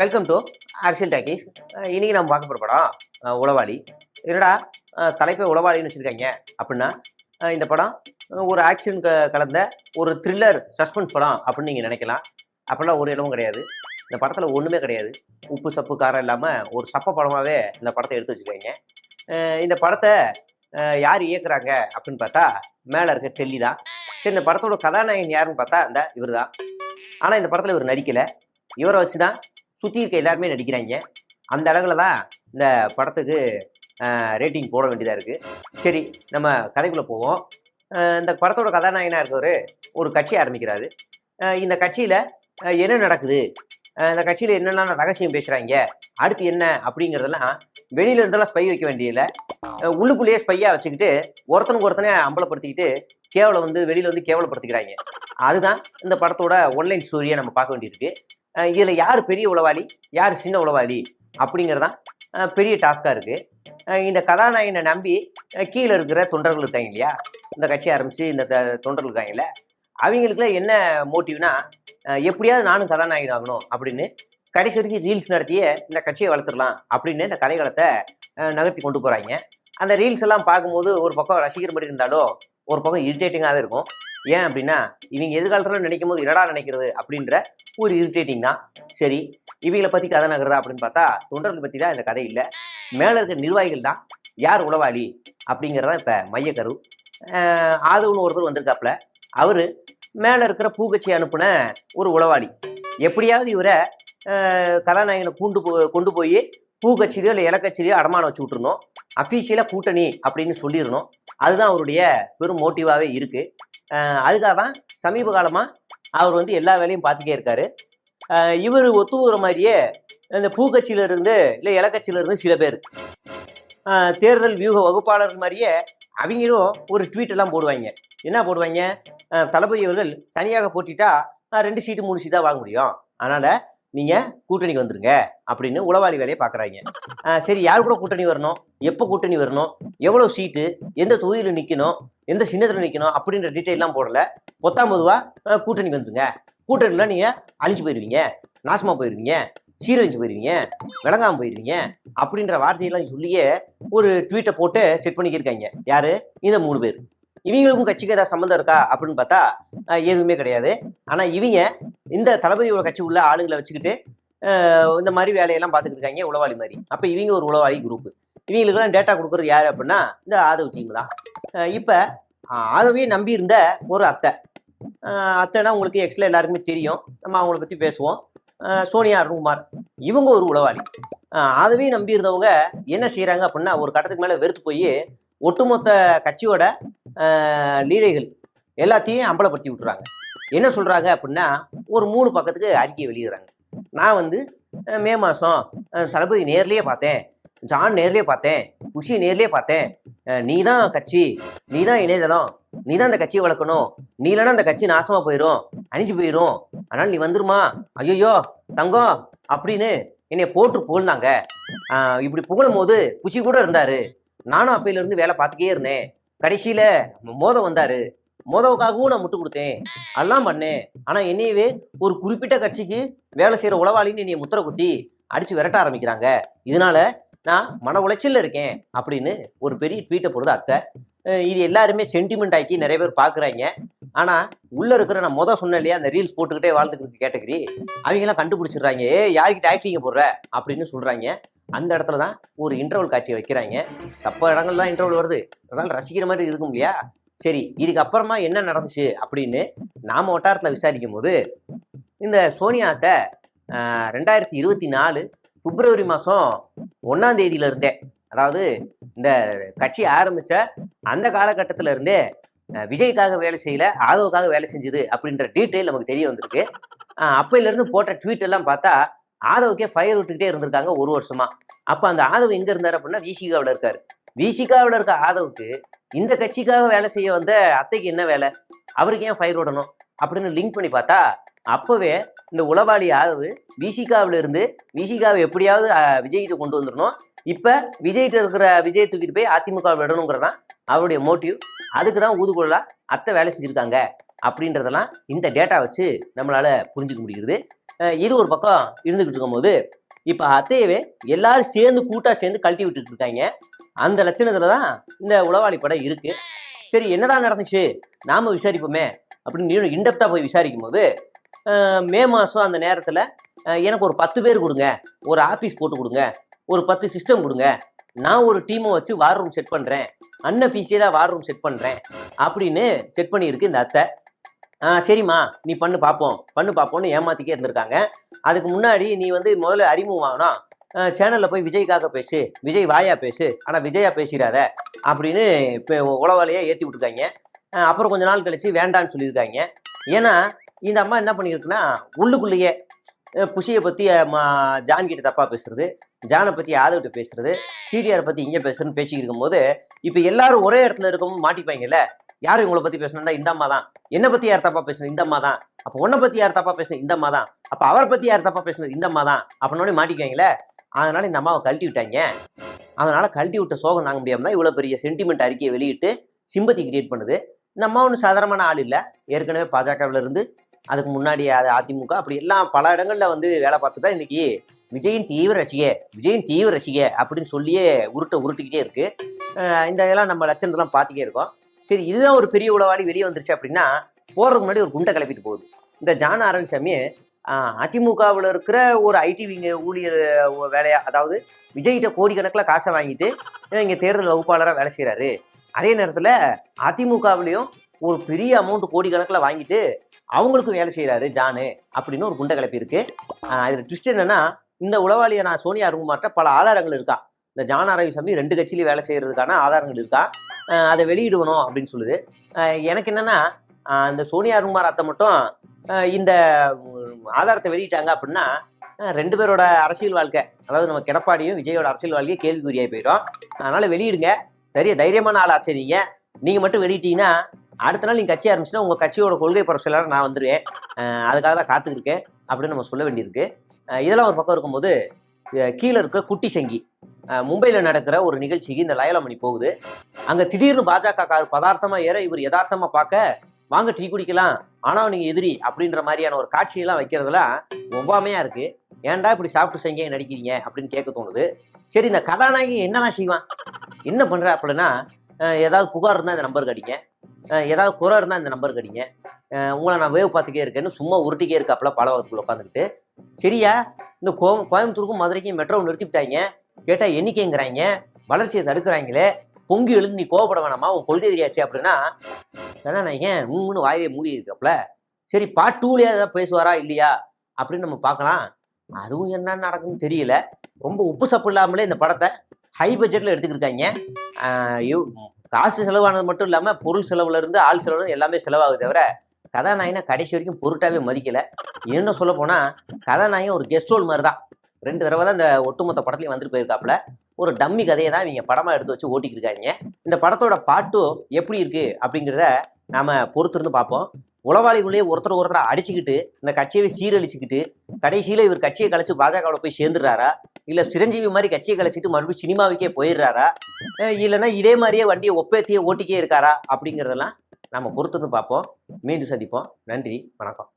Welcome to அரசியல் talkies இன்றைக்கி நம்ம பார்க்க போகிற படம் உளவாளி. என்னடா தலைப்பை உளவாளின்னு வச்சுருக்காங்க அப்படின்னா இந்த படம் ஒரு ஆக்ஷன் க கலந்த ஒரு த்ரில்லர் சஸ்பென்ஸ் படம் அப்படின்னு நீங்கள் நினைக்கலாம். அப்படிலாம் ஒரு இடமும் கிடையாது. இந்த படத்தில் ஒன்றுமே கிடையாது. உப்பு சப்பு காரம் இல்லாமல் ஒரு சப்ப படமாகவே இந்த படத்தை எடுத்து வச்சுருக்காங்க. இந்த படத்தை யார் இயக்குறாங்க அப்படின்னு பார்த்தா மேலே இருக்க டெல்லி தான். சரி இந்த படத்தோட கதாநாயகன் யாருன்னு பார்த்தா இந்த இவர் தான் ஆனால் இந்த படத்தில் இவர் நடிக்கலை. இவரை வச்சு தான் சுற்றி இருக்க எல்லாருமே நடிக்கிறாங்க. அந்த அளவில் தான் இந்த படத்துக்கு ரேட்டிங் போட வேண்டியதாக இருக்குது சரி நம்ம கதைக்குள்ளே போவோம். இந்த படத்தோட கதாநாயகனாக இருக்கவர் ஒரு கட்சி ஆரம்பிக்கிறாரு. இந்த கட்சியில் என்ன நடக்குது? இந்த கட்சியில் என்னென்ன ரகசியம் பேசுகிறாங்க அடுத்து என்ன? அப்படிங்கிறதெல்லாம் வெளியில இருந்தெல்லாம் ஸ்பை வைக்க வேண்டியதில்லை. உள்ளுக்குள்ளேயே ஸ்பையாக வச்சுக்கிட்டு ஒருத்தனுக்கு ஒருத்தனே அம்பலப்படுத்திக்கிட்டு கேவலம் வந்து வெளியில் வந்து கேவலப்படுத்திக்கிறாங்க. அதுதான் இந்த படத்தோட ஒன்லைன் ஸ்டோரியை நம்ம பார்க்க வேண்டியிருக்கு. இதில் யார் பெரிய உளவாளி? யார் சின்ன உளவாளி? அப்படிங்கிறதான் பெரிய டாஸ்காக இருக்குது இந்த கதாநாயகனை நம்பி கீழே இருக்கிற தொண்டர்கள் இருக்காங்க இல்லையா? இந்த கட்சி ஆரம்பித்து இந்த தொண்டர்கள் தொண்டர்கள் இருக்காங்கல்ல அவங்களுக்குலாம் என்ன மோட்டிவ்னா எப்படியாவது நானும் கதாநாயகன் ஆகணும் அப்படின்னு கடைசி வரைக்கும் ரீல்ஸ் நடத்தியே இந்த கட்சியை வளர்த்துடலாம் அப்படின்னு இந்த கதைகளத்தை நகர்த்தி கொண்டு போகிறாங்க அந்த ரீல்ஸ் எல்லாம் பார்க்கும்போது ஒரு பக்கம் ரசிக்கிற மாதிரி இருந்தாலும் ஒரு பக்கம் இரிட்டேட்டிங்காகவே இருக்கும். ஏன் அப்படின்னா இவங்க எதிர்காலத்தில் நினைக்கும் போது என்னடா நினைக்கிறது அப்படின்ற ஒரு இரிட்டேட்டிங் தான். சரி இவங்களை பற்றி கதை நகருதா அப்படின்னு பார்த்தா தொண்டர்கள் பற்றி தான் இந்த கதை இல்லை. மேலே இருக்க நிர்வாகிகள் தான். யார் உளவாளி அப்படிங்கிறதா இப்போ மையக்கரு ஆதவன் ஒருத்தர் வந்திருக்காப்புல. அவர் மேலே இருக்கிற பூக்கட்சி அனுப்புன ஒரு உளவாளி. எப்படியாவது இவரை கதாநாயகனை கூண்டு போ கொண்டு போய் பூக்கட்சியிலையோ இல்லை இலக்கட்சியிலையோ அடமானம் வச்சு விட்டுருணும் அஃபீஷியலாக கூட்டணி அப்படின்னு சொல்லிடணும். அதுதான் அவருடைய பெரும் மோட்டிவாகவே இருக்குது அதுக்காக தான் சமீப காலமாக அவர் வந்து எல்லா வேலையும் பார்த்துட்டே இருக்காரு. இவர் ஒத்துவுற மாதிரியே இந்த பூக்கட்சியிலிருந்து இல்லை இலக்கட்சியில இருந்து சில பேர். தேர்தல் வியூக வகுப்பாளர் மாதிரியே அவங்களும் ஒரு ட்வீட் எல்லாம் போடுவாங்க. என்ன போடுவாங்க? தளபதி அவர்கள் தனியாக போட்டிட்டா ரெண்டு சீட்டு மூணு சீட்டாக வாங்க முடியும். அதனால் நீங்கள் கூட்டணிக்கு வந்துருங்க அப்படின்னு உளவாளி வேலையை பார்க்குறாங்க சரி யார் கூட கூட்டணி வரணும்? எப்போ கூட்டணி வரணும்? எவ்வளோ சீட்டு? எந்த தொகுதியில் நிற்கணும் எந்த சின்னத்தில் நிற்கணும் அப்படின்ற டீட்டெயிலாம் போடல. பொத்தாம் பொதுவாக கூட்டணிக்கு வந்துருங்க. கூட்டணியில் நீங்கள் அழிஞ்சு போயிடுவீங்க நாசமாக போயிடுவீங்க சீரழிஞ்சு போயிடுவீங்க விளங்காமல் போயிடுவீங்க அப்படின்ற வார்த்தையெல்லாம் சொல்லியே ஒரு ட்வீட்டை போட்டு செட் பண்ணிக்கிருக்காங்க யார்? இந்த மூணு பேர். இவங்களுக்கும் கட்சிக்கு ஏதாவது சம்மந்தம் இருக்கா அப்படின்னு பார்த்தா எதுவுமே கிடையாது. ஆனால் இவங்க இந்த தளபதியோட கட்சி உள்ள ஆளுங்களை வச்சுக்கிட்டு இந்த மாதிரி வேலையெல்லாம் பார்த்துக்கிட்டு இருக்காங்க உளவாளி மாதிரி. அப்போ இவங்க ஒரு உளவாளி குரூப் இவங்களுக்கெல்லாம் டேட்டா கொடுக்குறது யார் அப்படின்னா இந்த ஆதவ் டீம் தான். இப்போ ஆதவியை நம்பி இருந்த ஒரு அத்தை. அத்தைனா உங்களுக்கு எக்ஸில் எல்லாருக்குமே தெரியும். நம்ம அவங்கள பற்றி பேசுவோம். சோனியா அருண்குமார் இவங்க ஒரு உளவாளி. அஹ் ஆதவியை நம்பி இருந்தவங்க என்ன செய்கிறாங்க அப்படின்னா ஒரு கட்டத்துக்கு மேலே வெறுத்து போய் ஒட்டுமொத்த கட்சியோட லீலைகள் எல்லாத்தையும் அம்பலப்படுத்தி விட்டுறாங்க. என்ன சொல்கிறாங்க அப்படின்னா ஒரு மூணு பக்கத்துக்கு அறிக்கையை வெளியிடுறாங்க. நான் வந்து மே மாதம் தளபதி நேர்லேயே பார்த்தேன் ஜான் நேர்லேயே பார்த்தேன் குஷி நேர்லேயே பார்த்தேன். நீ தான் கட்சி நீ தான் இணையதளம் நீ தான் அந்த கட்சியை வளர்க்கணும் நீ இல்லைன்னா அந்த கட்சி நாசமாக போயிடும் அணிஞ்சு போயிடும் அதனால் நீ வந்துருமா? ஐயோ தங்கம் அப்படின்னு என்னை போட்டு புகழ்ந்தாங்க. இப்படி புகழும் போது குஷி கூட இருந்தார். நானும் அப்பையிலிருந்து வேலை பார்த்துக்கே இருந்தேன். கடைசியில் மோதம் வந்தார். மோதவுக்காகவும் நான் முட்டு கொடுத்தேன். அதெல்லாம் பண்ணேன். ஆனால் என்னையவே ஒரு குறிப்பிட்ட கட்சிக்கு வேலை செய்கிற உளவாளின்னு என்னைய முத்திர குத்தி அடித்து விரட்ட ஆரம்பிக்கிறாங்க. இதனால நான் மன உளைச்சலில் இருக்கேன் அப்படின்னு ஒரு பெரிய ட்வீட்டை போடுது அத்தை. இது எல்லாருமே சென்டிமெண்ட் ஆக்கி நிறைய பேர் பார்க்குறாங்க ஆனால் உள்ளே இருக்கிற நான் மொதல் சொன்னேன் இல்லையா அந்த ரீல்ஸ் போட்டுக்கிட்டே வாழ்ந்துக்கிட்டு கேட்டகரி அவங்கெல்லாம் கண்டுபிடிச்சிடுறாங்க. ஏ யார்கிட்ட ஆக்டிங்க போடுற? அப்படின்னு சொல்கிறாங்க அந்த இடத்துல தான் ஒரு இன்டர்வல் காட்சி வைக்கிறாங்க. சப்ப இடங்கள் தான் இன்டர்வல் வருது. அதனால் ரசிக்கிற மாதிரி இருக்கும் இல்லையா? சரி இதுக்கு அப்புறமா என்ன நடந்துச்சு அப்படின்னு நாம் வட்டாரத்தில் விசாரிக்கும் போது இந்த சோனியாட்ட ரெண்டாயிரத்தி இருபத்தி நாலு பிப்ரவரி மாதம் ஒன்றாம் தேதியில இருந்தே அதாவது இந்த கட்சி ஆரம்பித்த அந்த காலகட்டத்தில் இருந்தே விஜய்க்காக வேலை செய்யல ஆதவுக்காக வேலை செஞ்சுது அப்படின்ற டீட்டெயில் நமக்கு தெரிய வந்திருக்கு. அப்போயிலேருந்து போட்ட ட்வீட் எல்லாம் பார்த்தா ஆதவுக்கே ஃபயர் விட்டுக்கிட்டே இருந்திருக்காங்க ஒரு வருஷமா. அப்போ அந்த ஆதவ் எங்க இருந்தார் அப்படின்னா விசிகாவில் இருக்காரு. விசிகாவில் இருக்க ஆதவுக்கு இந்த கட்சிக்காக வேலை செய்ய வந்த அத்தைக்கு என்ன வேலை? அவருக்கு ஏன் ஃபயர் விடணும்? அப்படின்னு லிங்க் பண்ணி பார்த்தா அப்போவே இந்த உளவாளி ஆதவு விசிகாவில் இருந்து விசிகாவை எப்படியாவது விஜய்கிட்ட கொண்டு வந்துடணும். இப்போ விஜய்கிட்ட இருக்கிற விஜய் தூக்கிட்டு போய் அதிமுக விடணுங்கிறதான் அவருடைய மோட்டிவ் அதுக்கு தான் ஊதுகுழலா அத்தை வேலை செஞ்சுருக்காங்க அப்படின்றதெல்லாம் இந்த டேட்டா வச்சு நம்மளால் புரிஞ்சுக்க முடிகிறது. இது ஒரு பக்கம் இருந்துகிட்டு இருக்கும்போது இப்போ அத்தையவே எல்லாரும் சேர்ந்து கூட்டாக சேர்ந்து கழட்டி விட்டுட்டு இருக்காங்க. அந்த லட்சணத்துல தான் இந்த உளவாளி படம் இருக்கு. சரி என்னதான் நடந்துச்சு? நாம விசாரிப்போமே அப்படின்னு இன்டெப்தா போய் விசாரிக்கும் போது மே மாதம் அந்த நேரத்தில் எனக்கு ஒரு பத்து பேர் கொடுங்க. ஒரு ஆஃபீஸ் போட்டு கொடுங்க. ஒரு பத்து சிஸ்டம் கொடுங்க. நான் ஒரு டீமை வச்சு வார் ரூம் செட் பண்ணுறேன் அன்அஃபிஷியலாக வார் ரூம் செட் பண்ணுறேன் அப்படின்னு செட் பண்ணியிருக்கு இந்த அத்தை. சரிம்மா. நீ பண்ணு பார்ப்போம் பண்ணு பார்ப்போம்னு ஏமாத்திக்கே இருந்திருக்காங்க. அதுக்கு முன்னாடி நீ வந்து முதல்ல அறிமுகம் ஆகணும். சேனலில் போய் விஜய்க்காக பேசு. விஜய் வாயா பேசு. ஆனால் விஜயா பேசிடாத அப்படின்னு இப்போ உளவாலையே ஏற்றி விட்டுருக்காங்க. அப்புறம் கொஞ்ச நாள் கழித்து வேண்டான்னு சொல்லியிருக்காங்க. ஏன்னா இந்த அம்மா என்ன பண்ணியிருக்குன்னா உள்ளுக்குள்ளேயே புஷியை பற்றி ஜான் கிட்ட தப்பாக பேசுறது ஜானை பற்றி யாதவ்கிட்ட பேசுறது சிடிஆரை பற்றி இங்கே பேசுறதுன்னு பேசிக்கிட்டு இருக்கும்போது இப்போ எல்லாரும் ஒரே இடத்துல இருக்கவும் மாட்டிப்பாங்கல்ல? யார் இவங்களை பற்றி பேசணும்னா இந்த அம்மா தான். என்னை பற்றி யார் தப்பா பேசணும் இந்த அம்மா தான். அப்போ உன்னை பற்றி யார் தப்பா பேசணும் இந்த அம்மா தான். அப்போ அவரை பற்றி யார் தப்பா பேசணும் இந்த அம்மா தான். அப்படின்னு மாட்டிக்குவாங்களே. அதனால இந்த அம்மாவை கழட்டி விட்டாங்க. அதனால கழட்டி விட்ட சோகம் தாங்க முடியாம தான் இவ்வளோ பெரிய சென்டிமெண்ட் அறிக்கையை வெளியிட்டு சிம்பத்தி கிரியேட் பண்ணுது. இந்த அம்மா ஒன்றும் சாதாரணமான ஆள் இல்லை. ஏற்கனவே பாஜகவில் இருந்து அதுக்கு முன்னாடி அது அதிமுக அப்படி எல்லாம் பல இடங்களில் வந்து வேலை பார்த்து தான் இன்னைக்கு விஜயின் தீவிர ரசிகை விஜயின் தீவிர ரசிகை அப்படின்னு சொல்லியே உருட்ட உருட்டிக்கிட்டே இருக்கு. இந்த இதெல்லாம் நம்ம லட்சணத்தெல்லாம் பார்த்துட்டே இருக்கோம். சரி இதுதான் ஒரு பெரிய உளவாளி வெளியே வந்துருச்சு அப்படின்னா போறதுக்கு முன்னாடி ஒரு குண்டை கிளப்பிட்டு போகுது. இந்த ஜான அரவிசாமி அதிமுகவில் இருக்கிற ஒரு ஐடி விங்க ஊழியர் வேலையா அதாவது விஜய்கிட்ட கோடிக்கணக்கில் காசை வாங்கிட்டு இங்கே தேர்தல் வகுப்பாளராக வேலை செய்கிறாரு அதே நேரத்தில் அதிமுகவிலையும் ஒரு பெரிய அமௌண்ட் கோடிக்கணக்கில் வாங்கிட்டு அவங்களுக்கும் வேலை செய்கிறாரு ஜானு அப்படின்னு ஒரு குண்டை கிளப்பி இருக்கு அதில் ட்விஸ்ட் என்னன்னா இந்த உளவாளியை நான் சோனியா அருகுமார்ட்ட பல ஆதாரங்கள் இருக்கா? இந்த ஜான் அரவிசாமி ரெண்டு கட்சியிலையும் வேலை செய்யறதுக்கான ஆதாரங்கள் இருக்கா? அதை வெளியிடுவணும் அப்படின்னு சொல்லுது. எனக்கு என்னன்னா இந்த சோனியா அருகுமார் அத்தை மட்டும் இந்த ஆதாரத்தை வெளியிட்டாங்க அப்படின்னா ரெண்டு பேரோட அரசியல் வாழ்க்கை அதாவது நம்ம கிடப்பாடியும் விஜயோட அரசியல் வாழ்க்கையை கேள்விக்குறியாகி போயிடும். அதனால வெளியிடுங்க. பெரிய தைரியமான ஆள் ஆச்சு நீங்க மட்டும் வெளியிட்டீங்கன்னா அடுத்த நாள் நீங்க கட்சி ஆரம்பிச்சுன்னா உங்க கட்சியோட கொள்கை பரவலாக நான் வந்துருவேன். அதுக்காக தான் காத்துக்கிருக்கேன் அப்படின்னு நம்ம சொல்ல வேண்டியிருக்கு. இதெல்லாம் ஒரு பக்கம் இருக்கும்போது கீழே இருக்கிற குட்டி சங்கி. மும்பையில் நடக்கிற ஒரு நிகழ்ச்சிக்கு இந்த லயலமணி போகுது. அங்கே திடீர்னு பாஜக கார் பதார்த்தமாக ஏற இவர் யதார்த்தமாக பார்க்க வாங்க டீ குடிக்கலாம். ஆனா நீங்க எதிரி. அப்படின்ற மாதிரியான ஒரு காட்சியெல்லாம் வைக்கிறதுலாம் ஒவ்வாமையாக இருக்கு. ஏன்டா இப்படி சாப்பிட்டு செஞ்சே நடிக்கிறீங்க? அப்படின்னு கேட்க தோணுது. சரி இந்த கதாநாயகி என்னதான் செய்வான்? என்ன பண்ற அப்படின்னா ஏதாவது புகார் இருந்தால் இந்த நம்பருக்கு அடிங்க. ஏதாவது குறை இருந்தால் இந்த நம்பருக்கு அடிங்க. உங்களை நான் வேவ் பார்த்துக்கே இருக்கேன்னு சும்மா உருட்டிக்கே இருக்காப்புல பலவகத்துக்குள்ள உட்காந்துக்கிட்டு சரியா இந்த கோ கோயம்புத்தூருக்கும் மதுரைக்கும் மெட்ரோ நிறுத்திவிட்டாங்க கேட்டால் எண்ணிக்கைங்கிறாங்க. வளர்ச்சியை தடுக்கிறாங்களே. பொங்கி எழுந்து நீ கோவப்பட வேணாமா? உன் கொள்கை தெரியாச்சு அப்படின்னா அதான் நான் ஏன் மூணு வாயை மூடி இருக்காப்புல சரி பார்ட் டூலேயே ஏதாவது பேசுவாரா இல்லையா? அப்படின்னு நம்ம பார்க்கலாம். அதுவும் என்ன நடக்கும்னு தெரியல. ரொம்ப உப்பு சப்பு இல்லாமலே இந்த படத்தை ஹை பட்ஜெட்டில் எடுத்துக்கிருக்காங்க. காசு செலவானது மட்டும் இல்லாமல் பொருள் செலவுல இருந்து ஆள் செலவு எல்லாமே செலவாகுது தவிர கதாநாயகனை கடைசி வரைக்கும் பொருட்டாவே மதிக்கலை. என்ன சொல்ல போனால் கதாநாயகன் ஒரு கெஸ்ட் ரோல் மாதிரி தான் ரெண்டு தடவை தான் இந்த ஒட்டுமொத்த படத்துலையும் வந்துட்டு போயிருக்காப்புல. ஒரு டம்மி கதையை தான் இவங்க படமாக எடுத்து வச்சு ஓட்டிக்கிட்டு இருக்காங்க. இந்த படத்தோட பாட்டும் எப்படி இருக்கு அப்படிங்கிறத நாம பொறுத்திருந்து பார்ப்போம். உளவாளிகளே ஒருத்தர் ஒருத்தரை அடிச்சுக்கிட்டு இந்த கட்சியை சீரழிச்சுக்கிட்டு கடைசியில் இவர் கட்சியை கழிச்சு பாஜகவில் போய் சேர்ந்துடுறாரா? இல்லை சிரஞ்சீவி மாதிரி கட்சியை கழிச்சிட்டு மறுபடியும் சினிமாவுக்கே போயிடுறாரா? இல்லைன்னா இதே மாதிரியே வண்டியை ஒப்பேத்தியே ஓட்டிக்கே இருக்காரா அப்படிங்கிறதெல்லாம் நம்ம பொறுத்திருந்து பார்ப்போம். மீண்டும் சந்திப்போம். நன்றி. வணக்கம்.